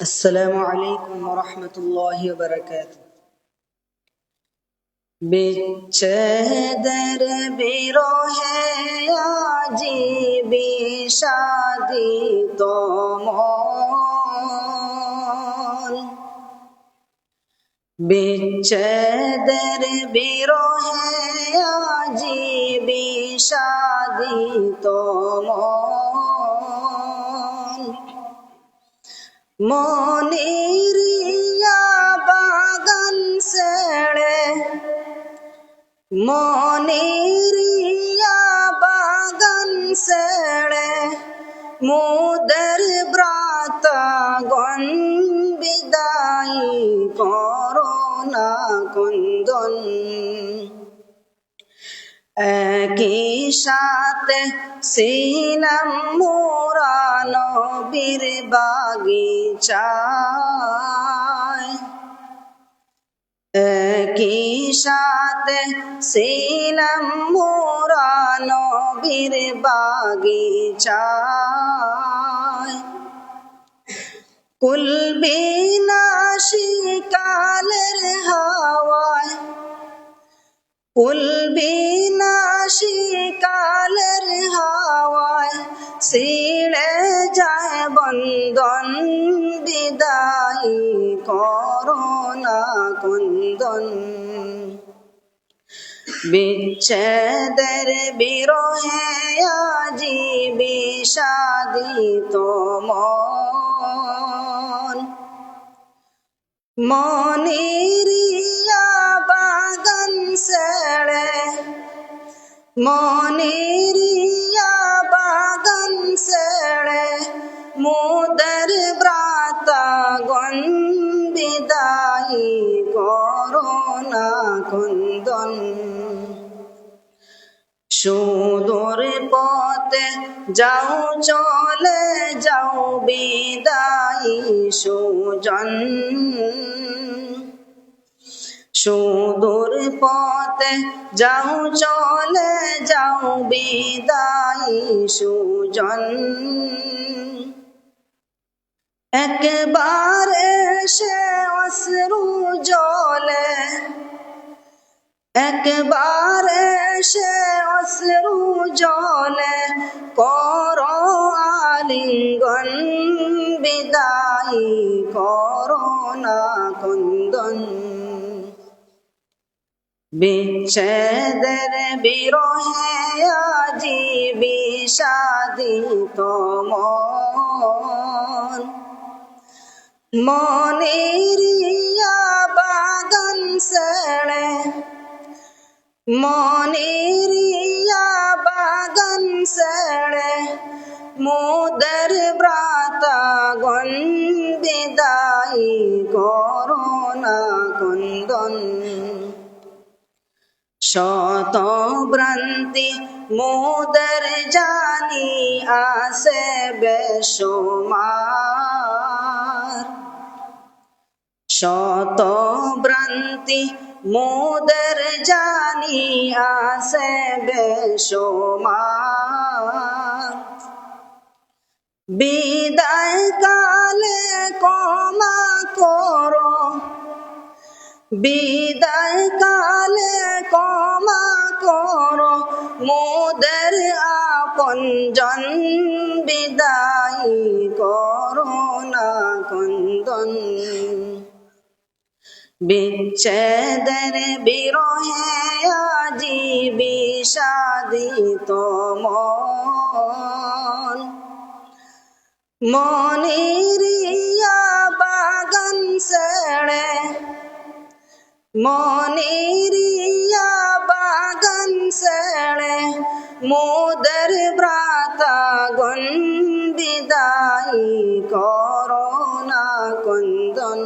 السلام عليكم ورحمة الله وبركاته বিচ্ছেদের বিরহে আজি বিষাদিত মন বিচ্ছেদের বিরহে আজি বিষাদিত মন মনিরিয়া বাগান সেড়ে মনিরিয়া বাগান সেড়ে মুদের ব্রাত গন বিদায় করোনা কুন্দন। একই সাথে ছিলাম মোরা নবীর বাগিচায়। একই সাথে ছিলাম মোরা নবীর বাগিচায়। কুলবিনাশি কালের হাওয়ায় সিড়ে যায় বন্দন বিদায় করোনা কুন্দন বিচ্ছেদের বিরহে আজি বিষাদিত মন মনিরিয়া বাগান সেড়ে মনেরিয়া বাগান সেড়ে মোদের ব্রাতা গন বিদায়ী করোনা কুন্দন সুদূর পথে যাও, চলে যাও বিদায়ী সুজন। সুদূর পথে যাও, চলে যাও বিদায়ী সুজন। একবার এসে অশ্রু জলে একবার এসে অশ্রু জলে করো আলিঙ্গন, বিদায়ী করোনা কুন্দন বিচ্ছেদের বিরহে আজি বিষাদিত মন। মনিরিয়া সেড়ে মনিরিয়া বাগান সেড়ে, মুদর ব্রাতা গন বিদায়ী করোনা কুন্দন শত ভ্রান্তি মুদর জানি আসে বেসমার শত ভ্রান্তি মুদর জানি আসে বেসমার বিদায় কালে কমা করো। বিদায় কালে কমা করো মোদের আপন জন। বিদায় করো না কন্দন। বিচ্ছেদের বিরহে আজি বিষাদিত মন মনিরিয়া বাগান সেড়ে মনিরিয়া বাগান সেড়ে মুদর ব্রাতা গন বিদায়ী করোনা কুন্দন।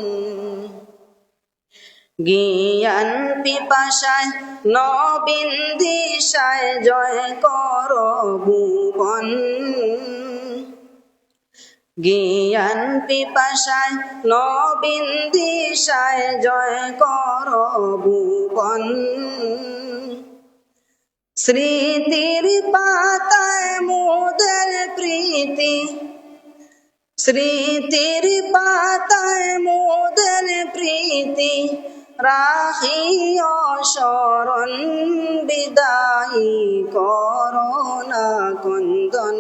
জ্ঞান পিপাসায়, নবীন দিশায় জয় কর ভুবন। জ্ঞান পিপাসায়, নবীন দিশায় জয় কর ভুবন। স্মৃতির পাতায় মোদের প্রীতি, স্মৃতির পাতা রাখিও শরণ বিদায়ী করোনা কন্দন।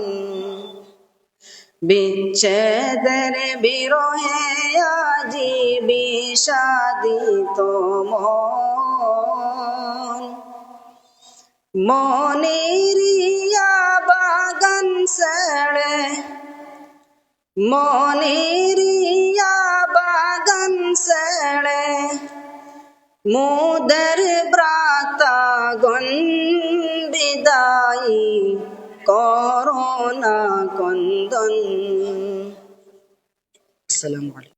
বিচ্ছেদের বিরহে আজি বিষাদিত মন। মনিরিয়া বাগান সেড়ে মনিরিয়া মুদের ব্রাতা গন বিদায়ী করোনা কন্দন। আসসালামু আলাইকুম।